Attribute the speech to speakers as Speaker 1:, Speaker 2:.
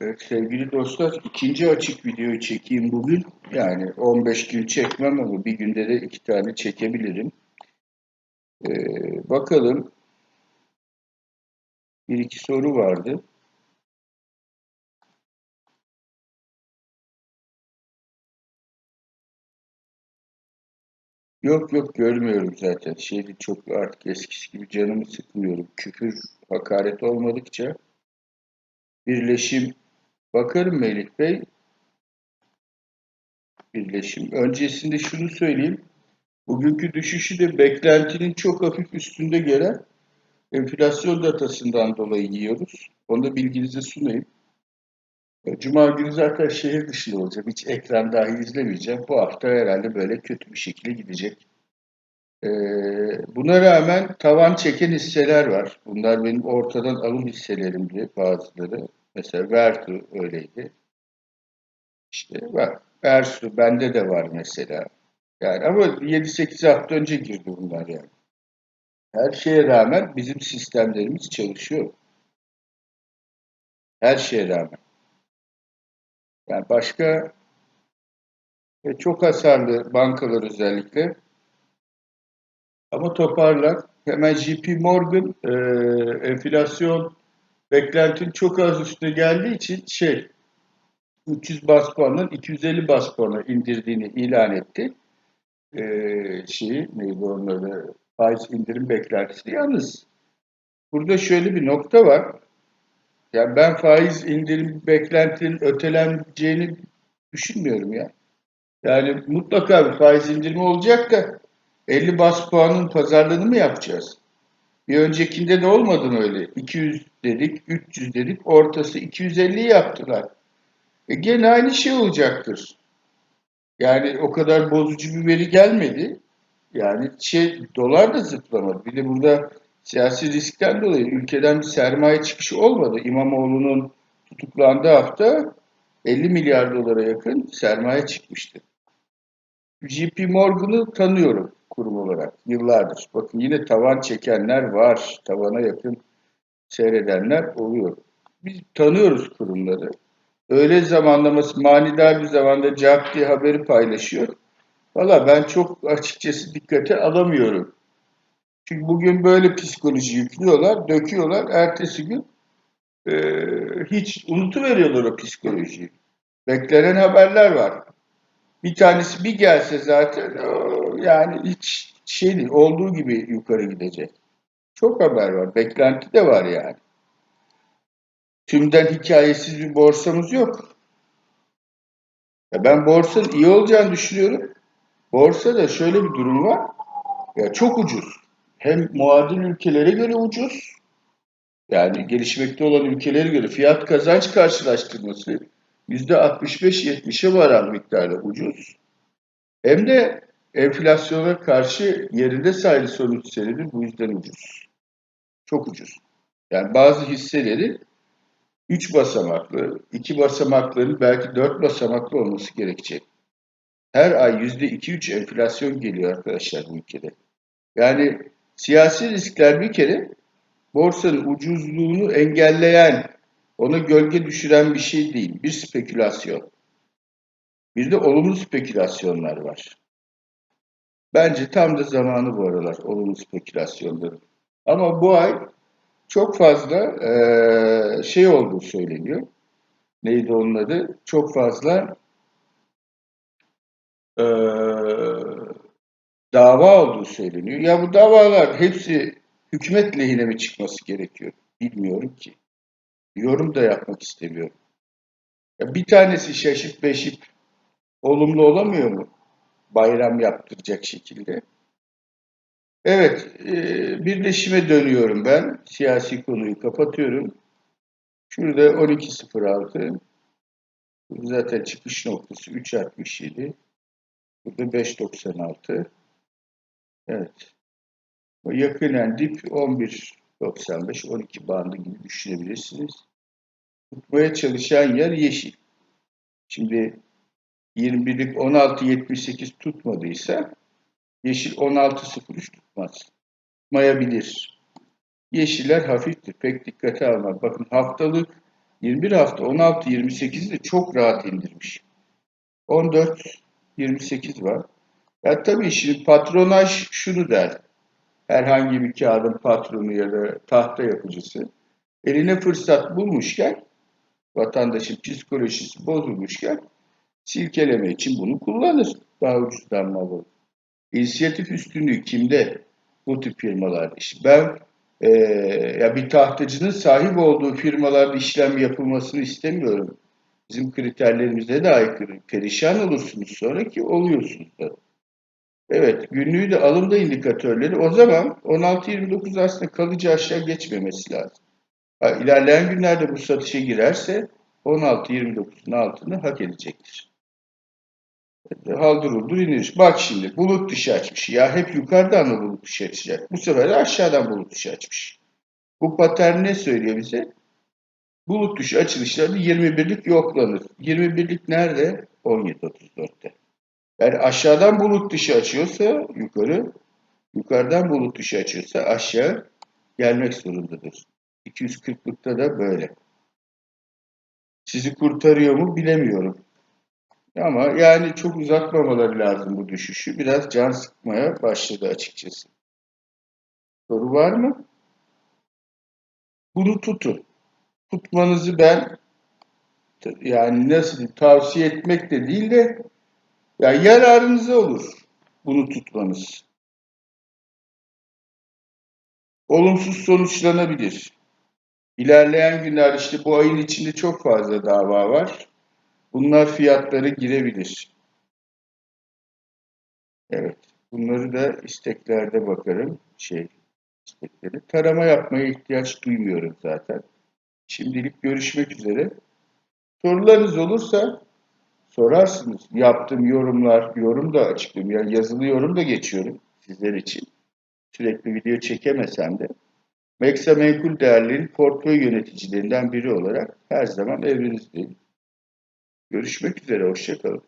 Speaker 1: Evet sevgili dostlar ikinci açık videoyu çekeyim bugün. Yani 15 gün çekmem ama bir günde de iki tane çekebilirim. Ee, bakalım. Bir iki soru vardı. Yok yok görmüyorum zaten. Şeydi çok artık eskisi gibi canımı sıkmıyorum. Küfür, hakaret olmadıkça birleşim bakarım Melih Bey. Birleşim. Öncesinde şunu söyleyeyim. Bugünkü düşüşü de beklentinin çok hafif üstünde gelen enflasyon datasından dolayı yiyoruz. Onu da bilginize sunayım. E, Cuma günü zaten şehir dışında olacağım. Hiç ekran dahi izlemeyeceğim. Bu hafta herhalde böyle kötü bir şekilde gidecek. Ee, buna rağmen tavan çeken hisseler var. Bunlar benim ortadan alım hisselerimdi bazıları. Mesela Vertu öyleydi. İşte var. Ersu bende de var mesela. Yani ama 7-8 hafta önce girdi bunlar yani. Her şeye rağmen bizim sistemlerimiz çalışıyor. Her şeye rağmen. Yani başka e, çok hasarlı bankalar özellikle ama toparlar. Hemen JP Morgan e, enflasyon beklentin çok az üstüne geldiği için şey 300 bas puandan 250 bas puana indirdiğini ilan etti. E, şeyi neydi onları faiz indirim beklentisi. Yalnız burada şöyle bir nokta var. Yani ben faiz indirim beklentinin öteleneceğini düşünmüyorum ya. Yani mutlaka bir faiz indirimi olacak da 50 bas puanın pazarlığını mı yapacağız? Bir öncekinde de olmadı mı öyle? 200 dedik, 300 dedik, ortası 250 yaptılar. E gene aynı şey olacaktır. Yani o kadar bozucu bir veri gelmedi. Yani şey dolar da zıplamadı. Bir de burada siyasi riskten dolayı ülkeden bir sermaye çıkışı olmadı. İmamoğlu'nun tutuklandığı hafta 50 milyar dolara yakın sermaye çıkmıştı. JP Morgan'ı tanıyorum kurum olarak yıllardır. Bakın yine tavan çekenler var. Tavana yakın seyredenler oluyor. Biz tanıyoruz kurumları. Öyle zamanlaması manidar bir zamanda cevap diye haberi paylaşıyor. Valla ben çok açıkçası dikkate alamıyorum. Çünkü bugün böyle psikoloji yüklüyorlar, döküyorlar. Ertesi gün e, hiç unutuveriyorlar o psikolojiyi. Beklenen haberler var. Bir tanesi bir gelse zaten yani hiç şey değil, olduğu gibi yukarı gidecek. Çok haber var. Beklenti de var yani. Tümden hikayesiz bir borsamız yok. Ya ben borsanın iyi olacağını düşünüyorum. Borsada şöyle bir durum var. Ya çok ucuz. Hem muadil ülkelere göre ucuz. Yani gelişmekte olan ülkelere göre fiyat kazanç karşılaştırması %65-70'e varan miktarda ucuz. Hem de enflasyona karşı yerinde sayılı sonuç senedi bu yüzden ucuz. Çok ucuz. Yani bazı hisseleri 3 basamaklı, 2 basamakların belki 4 basamaklı olması gerekecek. Her ay %2-3 enflasyon geliyor arkadaşlar bu ülkede. Yani siyasi riskler bir kere borsanın ucuzluğunu engelleyen, ona gölge düşüren bir şey değil. Bir spekülasyon. Bir de olumlu spekülasyonlar var. Bence tam da zamanı bu aralar olumlu spekülasyonların. Ama bu ay çok fazla e, şey olduğu söyleniyor. Neydi onun adı? Çok fazla e, dava olduğu söyleniyor. Ya bu davalar hepsi hükümet lehine mi çıkması gerekiyor? Bilmiyorum ki. Yorum da yapmak istemiyorum. Ya bir tanesi şaşıp beşip olumlu olamıyor mu? Bayram yaptıracak şekilde. Evet, e, birleşime dönüyorum ben. Siyasi konuyu kapatıyorum. Şurada 12.06. Zaten çıkış noktası 3.67. Burada 5.96. Evet. Yakınen dip 11.95, 12 bandı gibi düşünebilirsiniz. Tutmaya çalışan yer yeşil. Şimdi 21'lik 16.78 tutmadıysa yeşil 16.03 tutmaz. Tutmayabilir. Yeşiller hafiftir. Pek dikkate almak. Bakın haftalık 21 hafta 16-28'i de çok rahat indirmiş. 14-28 var. Ya tabii şimdi patronaj şunu der. Herhangi bir kağıdın patronu ya da tahta yapıcısı eline fırsat bulmuşken vatandaşın psikolojisi bozulmuşken silkeleme için bunu kullanır. Daha ucuzdan mal alır. İnisiyatif üstünlüğü kimde? Bu tip firmalarda. İşte ben e, ya bir tahtacının sahip olduğu firmalarda işlem yapılmasını istemiyorum. Bizim kriterlerimize de aykırı. Perişan olursunuz sonra ki oluyorsunuz da. Evet, günlüğü de alımda indikatörleri o zaman 16-29 aslında kalıcı aşağı geçmemesi lazım. Ha, ilerleyen günlerde bu satışa girerse 16-29'un altını hak edecektir. Haldır uldur inir. Bak şimdi bulut dışı açmış. Ya hep yukarıdan mı bulut dışı açacak? Bu sefer de aşağıdan bulut dışı açmış. Bu patern ne söylüyor bize? Bulut dışı açılışlarda 21'lik yoklanır. 21'lik nerede? 17.34'te. Yani aşağıdan bulut dışı açıyorsa yukarı, yukarıdan bulut dışı açıyorsa aşağı gelmek zorundadır. 240'lıkta da böyle. Sizi kurtarıyor mu bilemiyorum. Ama yani çok uzatmamaları lazım bu düşüşü. Biraz can sıkmaya başladı açıkçası. Soru var mı? Bunu tutun. Tutmanızı ben yani nasıl tavsiye etmek de değil de ya yararınıza olur bunu tutmanız. Olumsuz sonuçlanabilir. İlerleyen günler işte bu ayın içinde çok fazla dava var. Bunlar fiyatları girebilir. Evet. Bunları da isteklerde bakarım. Şey istekleri. Tarama yapmaya ihtiyaç duymuyorum zaten. Şimdilik görüşmek üzere. Sorularınız olursa sorarsınız. Yaptığım yorumlar, yorum da açıklıyorum. Yani yazılı yorum da geçiyorum sizler için. Sürekli video çekemesem de. Meksa Menkul Değerlerin portföy yöneticilerinden biri olarak her zaman evrenizdeyim. Görüşmek üzere, hoşçakalın.